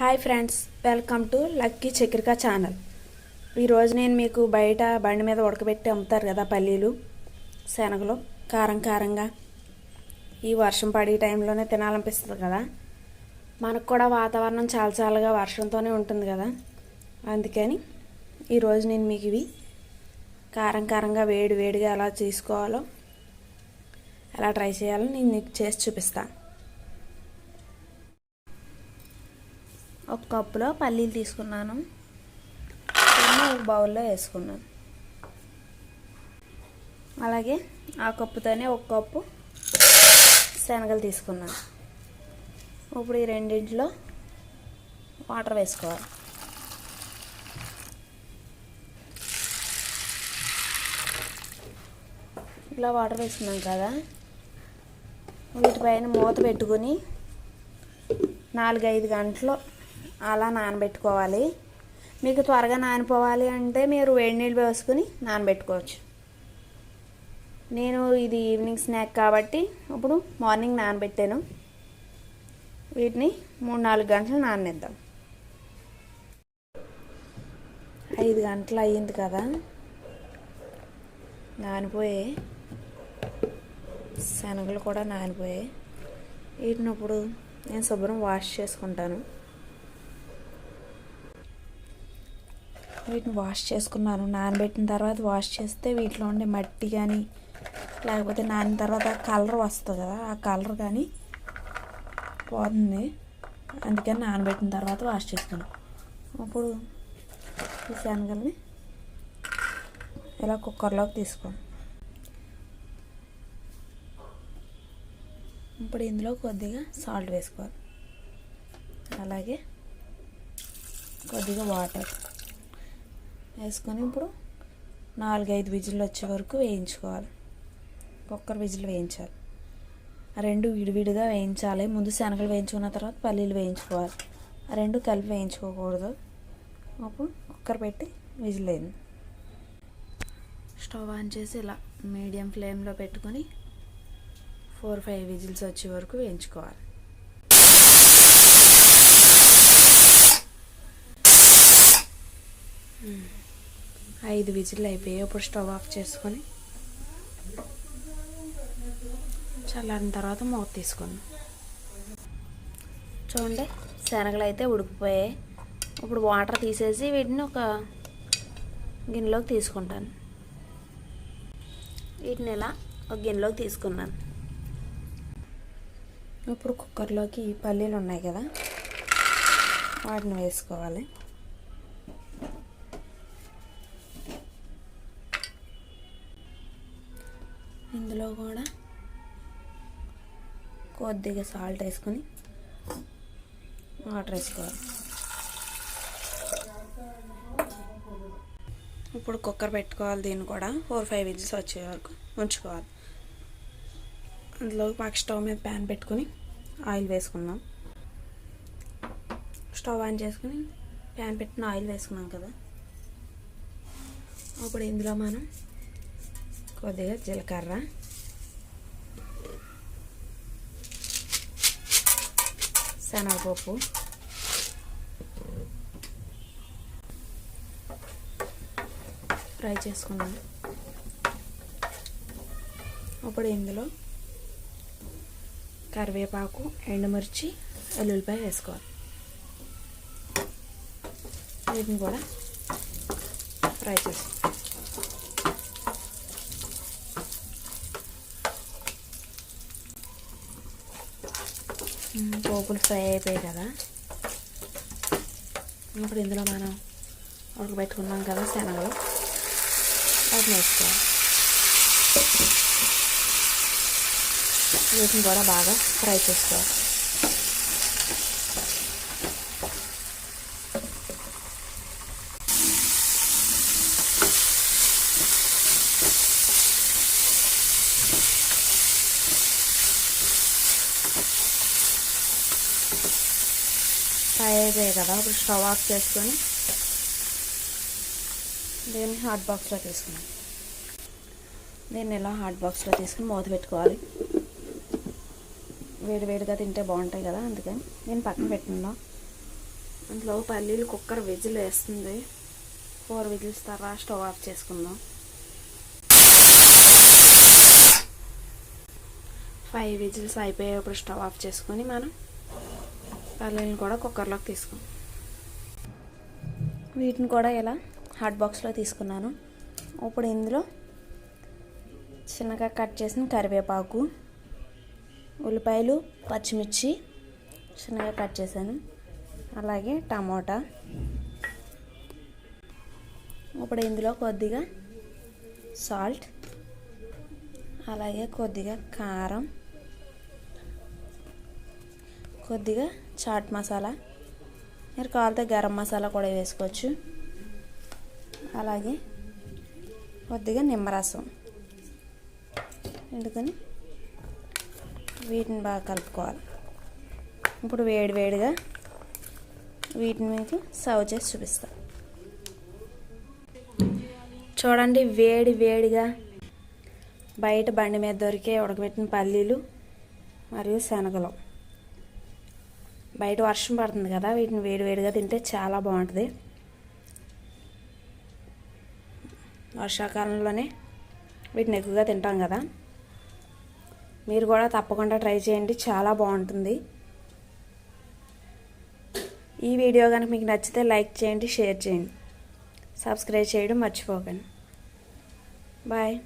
Hi friends welcome to lucky Chakrika channel. ఈరోజు నేను మీకు బయట బండి మీద ఉడకబెట్టి అమ్ముతారు కదా పల్లీలు శనగలు కారం కారంగా. ఈ వర్షం పడే టైంలోనే తినాలనిపిస్తుంది కదా. మనకు కూడా వాతావరణం చాలా చాలాగా వర్షంతోనే ఉంటుంది కదా. అందుకని ఈరోజు నేను మీకు ఇవి కారం కారంగా వేడి వేడిగా ఎలా చేసుకోవాలో ఎలా ట్రై చేయాలో నేను మీకు చేసి చూపిస్తాను ఒక కప్పులో పల్లీలు తీసుకున్నాను. ఒక బౌల్లో వేసుకున్నాను. అలాగే ఆ కప్పుతోనే ఒక కప్పు శనగలు తీసుకున్నాను. ఇప్పుడు ఈ రెండింటిలో వాటర్ వేసుకోవాలి. ఇలా వాటర్ వేసుకున్నాం కదా. వీటిపైన మూత పెట్టుకొని నాలుగైదు గంటలు అలా నానబెట్టుకోవాలి. మీకు త్వరగా నానిపోవాలి అంటే మీరు వేడి నీళ్ళు వేసుకుని నానబెట్టుకోవచ్చు. నేను ఇది ఈవినింగ్ స్నాక్ కాబట్టి ఇప్పుడు మార్నింగ్ నానబెట్టాను. వీటిని మూడు నాలుగు గంటలు నానేద్దాం. ఐదు గంటలు అయ్యింది కదా. నానిపోయే శనగలు కూడా నానిపోయాయి వీటిని ఇప్పుడు నేను శుభ్రం వాష్ చేసుకుంటాను. వీటిని వాష్ చేసుకున్నాను. నానబెట్టిన తర్వాత వాష్ చేస్తే వీటిలో ఉండే మట్టి కానీ లేకపోతే నానిన తర్వాత కలర్ వస్తుంది కదా ఆ కలర్ కానీ పోతుంది. అందుకని నానబెట్టిన తర్వాత వాష్ చేసుకున్నాను ఇప్పుడు ఈ శనగల్ని ఇలా కుక్కర్లోకి తీసుకోండి ఇప్పుడు ఇందులో కొద్దిగా సాల్ట్ వేసుకోవాలి. అలాగే కొద్దిగా వాటర్. వేసుకొని ఇప్పుడు నాలుగైదు విజిల్లు వచ్చే వరకు వేయించుకోవాలి. కుక్కర్ విజిల్ వేయించాలి. రెండు విడివిడిగా వేయించాలి. ముందు శనగలు వేయించుకున్న తర్వాత పల్లీలు వేయించుకోవాలి. రెండు కలిపి వేయించుకోకూడదు. అప్పుడు కుక్కర్ పెట్టి విజిల్ అయింది. స్టవ్ ఆన్ చేసి ఇలా మీడియం ఫ్లేమ్లో పెట్టుకొని ఫోర్ ఫైవ్ విజిల్స్ వచ్చే వరకు వేయించుకోవాలి. ఐదు విజిల్ అయిపోయాయి. ఇప్పుడు స్టవ్ ఆఫ్ చేసుకొని చల్లారిన తర్వాత మూత తీసుకుందాం. చూడండి శనగలు అయితే ఉడికిపోయాయి. ఇప్పుడు వాటర్ తీసేసి వీటిని ఒక గిన్నెలోకి తీసుకుంటాను. వీటిని ఇలా ఒక గిన్నెలోకి తీసుకున్నాను. ఇప్పుడు కుక్కర్లోకి పల్లీలు ఉన్నాయి కదా వాటిని వేసుకోవాలి. ఇందులో కూడా కొద్దిగా సాల్ట్ వేసుకొని వాటర్ వేసుకోవాలి. ఇప్పుడు కుక్కర్ పెట్టుకోవాలి దీన్ని కూడా. ఫోర్ ఫైవ్ విజిల్స్ వచ్చే వరకు ఉంచుకోవాలి. అందులో మాకు స్టవ్ మీద ప్యాన్ పెట్టుకొని ఆయిల్ వేసుకుందాం. స్టవ్ ఆన్ చేసుకుని ప్యాన్ పెట్టిన ఆయిల్ వేసుకున్నాం కదా. అప్పుడు ఇందులో మనం కొద్దిగా జీలకర్ర. శనగపప్పు. ఫ్రై చేసుకున్నాం ఇప్పుడు ఇందులో కరివేపాకు ఎండుమిర్చి వెల్లుల్లిపాయ వేసుకోవాలి. వీటిని కూడా ఫ్రై చేసుకోవాలి పోపులు ఫ్రై అయిపోయాయి కదా. ఇప్పుడు ఇందులో మనం ఉడకబెట్టుకున్నాం కదా శనగలు. వాటిని వేసుకోవాలి. వీటిని కూడా బాగా ఫ్రై చేసుకోవాలి ఫ్రై అయిపోయాయి కదా ఇప్పుడు స్టవ్ ఆఫ్ చేసుకొని దీన్ని హాట్ బాక్స్లో తీసుకున్నాం. దీన్ని ఇలా హాట్ బాక్స్లో తీసుకుని మూత పెట్టుకోవాలి. వేడి వేడిగా తింటే బాగుంటాయి కదా అందుకని నేను పక్కన పెట్టుకున్నా అందులో పల్లీలు కుక్కర్ విజిల్ వేస్తుంది. ఫోర్ విజిల్స్ తర్వాత స్టవ్ ఆఫ్ చేసుకుందాం. ఫైవ్ విజిల్స్ అయిపోయేప్పుడు స్టవ్ ఆఫ్ చేసుకొని మనం పల్లీలను కూడా కుక్కర్లోకి తీసుకుందాం వీటిని కూడా ఇలా హాట్ బాక్స్లో తీసుకున్నాను. ఇప్పుడు ఇందులో చిన్నగా కట్ చేసిన కరివేపాకు ఉల్లిపాయలు పచ్చిమిర్చి చిన్నగా కట్ చేశాను. అలాగే టమోటా. ఇప్పుడు ఇందులో కొద్దిగా సాల్ట్ అలాగే కొద్దిగా కారం కొద్దిగా చాట్ మసాలా మీరు కావాలితే గరం మసాలా కూడా వేసుకోవచ్చు. అలాగే కొద్దిగా నిమ్మరసం ఎందుకని వీటిని బాగా కలుపుకోవాలి. ఇప్పుడు వేడి వేడిగా వీటిని మీకు సర్వ్ చేసి చూపిస్తాను చూడండి వేడి వేడిగా బయట బండి మీద దొరికే ఉడకబెట్టిన పల్లీలు మరియు శనగలు. బయట వర్షం పడుతుంది కదా వీటిని వేడివేడిగా తింటే చాలా బాగుంటుంది. వర్షాకాలంలోనే వీటిని ఎక్కువగా తింటాం కదా. మీరు కూడా తప్పకుండా ట్రై చేయండి చాలా బాగుంటుంది. ఈ వీడియో కనుక మీకు నచ్చితే లైక్ చేయండి షేర్ చేయండి. సబ్స్క్రైబ్ చేయడం మర్చిపోకండి. బాయ్.